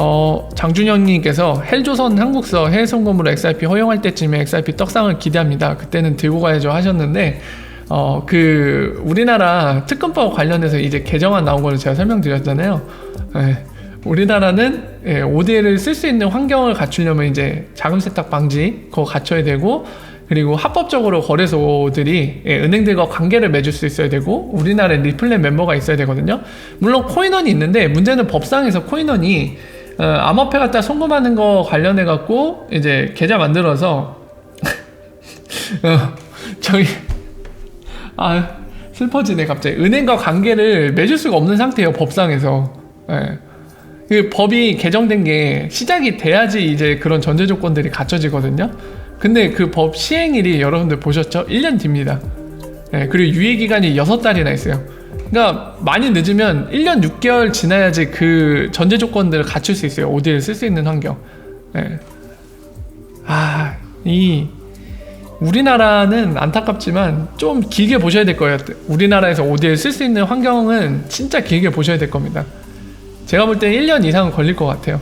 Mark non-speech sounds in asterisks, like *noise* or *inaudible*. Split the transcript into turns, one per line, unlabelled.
어, 장준영님께서 헬조선 한국서 해외 송금으로 XRP 허용할 때쯤에 XRP 떡상을 기대합니다. 그때는 들고 가야죠 하셨는데 어, 그 우리나라 특검법 관련해서 이제 개정안 나온 거를 제가 설명드렸잖아요. 예, 우리나라는 예, ODL을 쓸 수 있는 환경을 갖추려면 이제 자금 세탁 방지 그거 갖춰야 되고 그리고 합법적으로 거래소들이 예, 은행들과 관계를 맺을 수 있어야 되고 우리나라에 리플렛 멤버가 있어야 되거든요. 물론 코인원이 있는데 문제는 법상에서 코인원이 어, 암호화폐 갖다 송금하는 거 관련해 갖고 이제 계좌 만들어서 *laughs* 어, 저기 아 슬퍼지네 갑자기. 은행과 관계를 맺을 수가 없는 상태예요 법상에서. 예. 그 법이 개정된 게 시작이 돼야지 이제 그런 전제 조건들이 갖춰지거든요. 근데 그 법 시행일이 여러분들 보셨죠? 1년 뒤입니다. 예, 그리고 유예 기간이 6달이나 있어요 그러니까 많이 늦으면 1년 6개월 지나야지 그 전제 조건들을 갖출 수 있어요 OD를 쓸 수 있는 환경 예. 아이 우리나라는 안타깝지만 좀 길게 보셔야 될 거예요. 우리나라에서 OD를 쓸 수 있는 환경은 진짜 길게 보셔야 될 겁니다. 제가 볼 때 1년 이상은 걸릴 것 같아요.